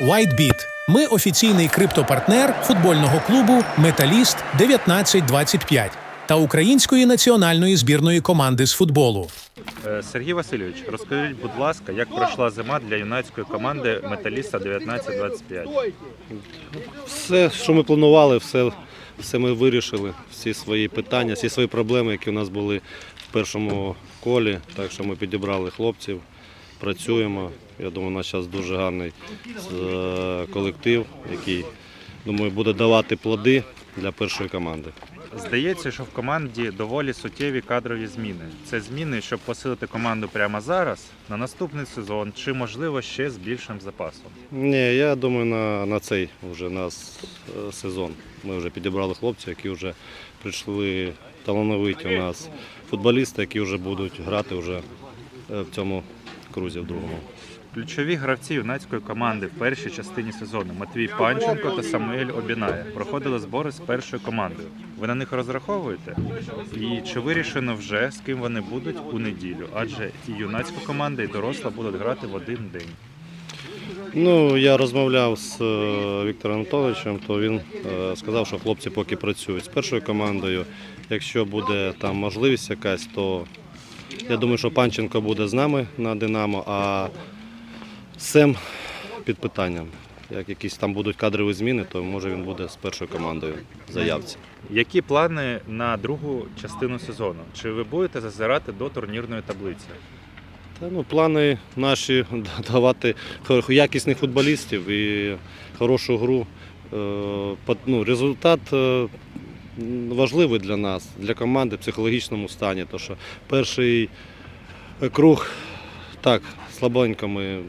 WhiteBit. Ми офіційний криптопартнер футбольного клубу Металіст 1925 та української національної збірної команди з футболу. Е, Сергій Васильович, розкажіть, будь ласка, як пройшла зима для юнацької команди Металіста 1925? Все, що ми планували, все, все ми вирішили. Всі свої питання, всі свої проблеми, які у нас були в першому колі. Так що ми підібрали хлопців, працюємо. Я думаю, у нас зараз дуже гарний е, колектив, який думаю, буде давати плоди для першої команди. Здається, що в команді доволі суттєві кадрові зміни. Це зміни, щоб посилити команду прямо зараз, на наступний сезон, чи можливо ще з більшим запасом. Ні, я думаю, на, на цей вже на е, сезон. Ми вже підібрали хлопців, які вже прийшли талановиті у нас футболісти, які вже будуть грати вже е, в цьому крузі в другому. Ключові гравці юнацької команди в першій частині сезону Матвій Панченко та Самуель Обінає проходили збори з першою командою. Ви на них розраховуєте? І чи вирішено вже з ким вони будуть у неділю? Адже і юнацька команда, і доросла будуть грати в один день. Ну, я розмовляв з е, Віктором Анатолійовичем, то він е, сказав, що хлопці поки працюють з першою командою. Якщо буде там можливість якась, то я думаю, що Панченко буде з нами на Динамо, а Сем під питанням. Як якісь там будуть кадрові зміни, то може він буде з першою командою в заявці. Які плани на другу частину сезону? Чи ви будете зазирати до турнірної таблиці? Та, ну, плани наші давати якісних футболістів і хорошу гру. Е, Ну, результат е, важливий для нас, для команди в психологічному стані. То що перший круг так, слабенько ми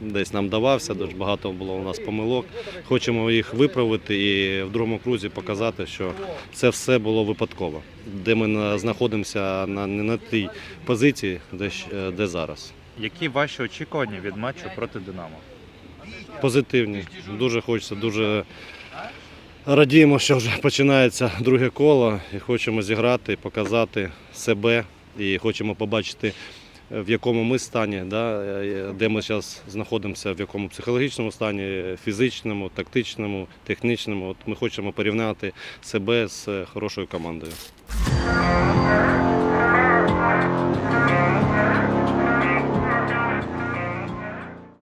десь нам давався, дуже багато було у нас помилок. Хочемо їх виправити і в другому крузі показати, що це все було випадково, де ми знаходимося на, не на тій позиції, де, де зараз. Які ваші очікування від матчу проти Динамо? Позитивні. Дуже хочеться, дуже радіємо, що вже починається друге коло і хочемо зіграти, показати себе і хочемо побачити, в якому ми стані, да, е, де ми зараз знаходимося, в якому психологічному стані, фізичному, тактичному, технічному. От ми хочемо порівняти себе з хорошою командою.